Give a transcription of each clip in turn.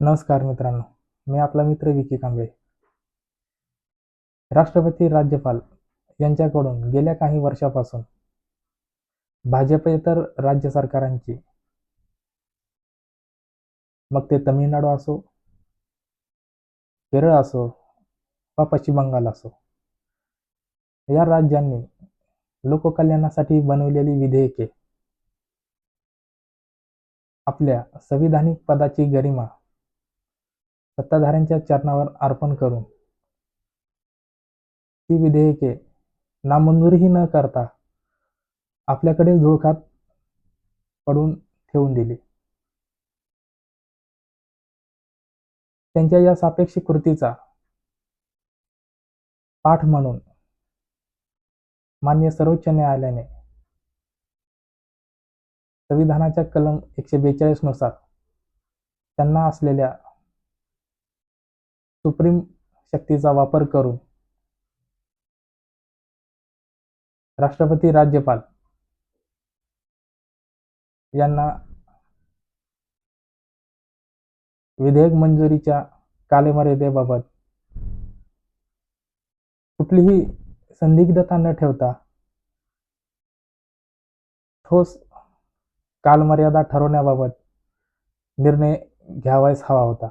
नमस्कार मित्रांनो मी आपला मित्र विकी कांबळे. राष्ट्रपती राज्यपाल यांच्याकडून गेल्या काही वर्षापासून भाजपेतर राज्य सरकारांची मग ते तमिळनाडू असो केरळ असो वा पश्चिम बंगाल असो या राज्यांनी लोककल्याणासाठी बनवलेली विधेयके आपल्या संविधानिक पदाची गरिमा सत्ताधाऱ्यांच्या चरणावर अर्पण करून ती विधेयके नामंजूरही न करता आपल्याकडे झुळकात पडून ठेवून दिली. त्यांच्या या सापेक्ष कृतीचा पाठ म्हणून मान्य सर्वोच्च न्यायालयाने संविधानाच्या कलम एकशे बेचाळीसनुसार त्यांना असलेल्या सुप्रीम शक्तीचा वापर करून. राष्ट्रपती राज्यपाल यांना विधेयक मंजुरीच्या कालमर्यादेबाबत कुठलीही संदिग्धता न ठेवता ठोस कालमर्यादा ठरवण्याबाबत निर्णय घ्यावायच हवा होता.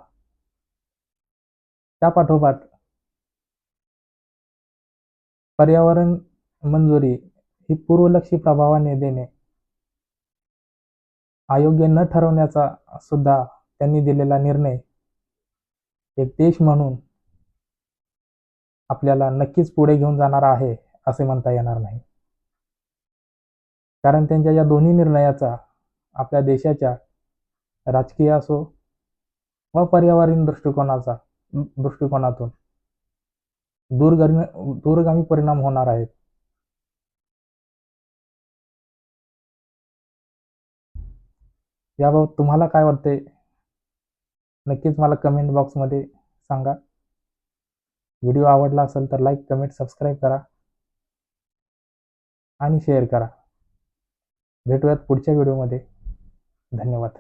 त्या पाठोपाठ पर्यावरण मंजुरी ही पूर्वलक्षी प्रभावाने देणे अयोग्य न ठरवण्याचा सुद्धा त्यांनी दिलेला निर्णय एक देश म्हणून आपल्याला नक्कीच पुढे घेऊन जाणार आहे असे म्हणता येणार नाही. कारण त्यांच्या या दोन्ही निर्णयाचा आपल्या देशाच्या राजकीय असो व पर्यावरण दृष्टिकोनाचा दृष्टिकोनातून. दूरगामी दूरगामी परिणाम होणार आहेत. याबाबत तुम्हाला काय वाटते? नक्कीच मला कमेंट बॉक्समध्ये सांगा. व्हिडिओ आवडला असेल तर लाईक कमेंट सबस्क्राईब करा. आणि शेअर करा. भेटूयात पुढच्या व्हिडिओमध्ये धन्यवाद.